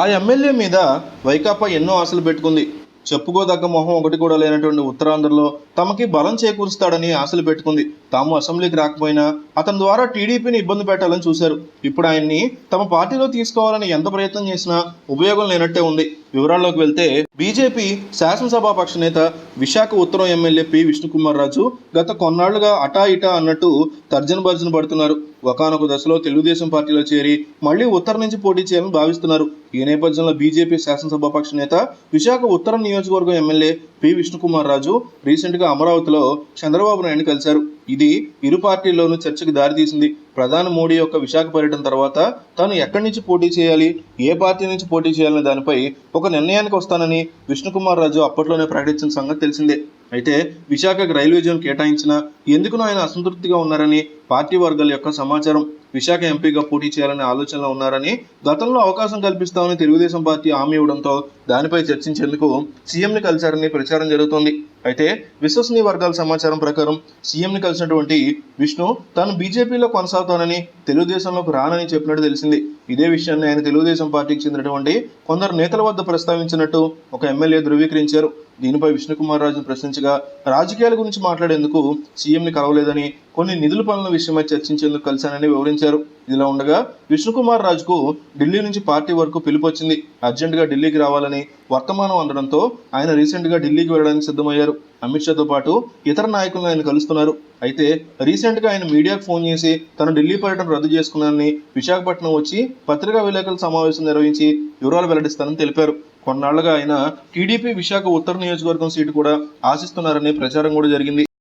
ఆ ఎమ్మెల్యే మీద వైకాపా ఎన్నో ఆశలు పెట్టుకుంది. చెప్పుకోదగ్గ మొహం ఒకటి కూడా లేనటువంటి ఉత్తరాంధ్రలో తమకి బలం చేకూరుస్తాడని ఆశలు పెట్టుకుంది. తాము అసెంబ్లీకి రాకపోయినా అతని ద్వారా టీడీపీని ఇబ్బంది పెట్టాలని చూశారు. ఇప్పుడు ఆయన్ని తమ పార్టీలో తీసుకోవాలని ఎంత ప్రయత్నం చేసినా ఉపయోగం లేనట్టే ఉంది. వివరాల్లోకి వెళ్తే బీజేపీ శాసనసభాపక్ష నేత విశాఖ ఉత్తరం ఎమ్మెల్యే పి. విష్ణుకుమార్ రాజు గత కొన్నాళ్ళుగా అటా ఇటా అన్నట్టు తర్జన భర్జన పడుతున్నారు. ఒకనొక దశలో తెలుగుదేశం పార్టీలో చేరి మళ్ళీ ఉత్తరం నుంచి పోటీ చేయాలని భావిస్తున్నారు. ఈ నేపథ్యంలో బీజేపీ శాసనసభాపక్ష నేత విశాఖ ఉత్తరం నియోజకవర్గం ఎమ్మెల్యే పి. విష్ణుకుమార్ రాజు రీసెంట్గా అమరావతిలో చంద్రబాబు నాయుడు కలిశారు. ఇది ఇరు పార్టీల్లోనూ చర్చకు దారితీసింది. ప్రధాని మోడీ యొక్క విశాఖ పర్యటన తర్వాత తాను ఎక్కడి నుంచి పోటీ చేయాలి ఏ పార్టీ నుంచి పోటీ చేయాలనే దానిపై ఒక నిర్ణయానికి వస్తానని విష్ణుకుమార్ రాజు అప్పట్లోనే ప్రకటించిన సంగతి తెలిసిందే. అయితే విశాఖకు రైల్వే జోన్ కేటాయించిన ఎందుకునో ఆయన అసంతృప్తిగా ఉన్నారని పార్టీ వర్గాల యొక్క సమాచారం. విశాఖ ఎంపీగా పోటీ చేయాలనే ఆలోచనలో ఉన్నారని గతంలో అవకాశం కల్పిస్తామని తెలుగుదేశం పార్టీ హామీ ఇవ్వడంతో దానిపై చర్చించేందుకు సీఎంని కలిశారని ప్రచారం జరుగుతోంది. అయితే విశ్వసనీయ వర్గాల సమాచారం ప్రకారం సీఎంని కలిసినటువంటి విష్ణు తాను బీజేపీలో కొనసాగుతానని తెలుగుదేశంలోకి రానని చెప్పినట్టు తెలిసింది. ఇదే విషయాన్ని ఆయన తెలుగుదేశం పార్టీకి చెందినటువంటి కొందరు నేతల వద్ద ప్రస్తావించినట్టు ఒక ఎమ్మెల్యే ధృవీకరించారు. దీనిపై విష్ణుకుమార్ రాజును ప్రశ్నించగా రాజకీయాల గురించి మాట్లాడేందుకు సీఎంని కలవలేదని కొన్ని నిధుల పనుల విషయమై చర్చించేందుకు కలిశానని వివరించారు. ఇదిలా ఉండగా విష్ణుకుమార్ రాజుకు ఢిల్లీ నుంచి పార్టీ వరకు పిలుపు వచ్చింది. అర్జెంటుగా ఢిల్లీకి రావాలని వర్తమానం అందడంతో ఆయన రీసెంట్గా ఢిల్లీకి వెళ్ళడానికి సిద్ధమయ్యారు. అమిత్ షాతో పాటు ఇతర నాయకులను ఆయన కలుస్తున్నారు. అయితే రీసెంట్గా ఆయన మీడియాకు ఫోన్ చేసి తను ఢిల్లీ పర్యటన రద్దు చేసుకున్నానని విశాఖపట్నం వచ్చి పత్రికా విలేకరుల సమావేశం నిర్వహించి వివరాలు వెల్లడిస్తానని తెలిపారు. కొన్నాళ్ళుగా ఆయన టీడీపీ విశాఖ ఉత్తర నియోజకవర్గం సీటు కూడా ఆశిస్తున్నారని ప్రచారం కూడా జరిగింది.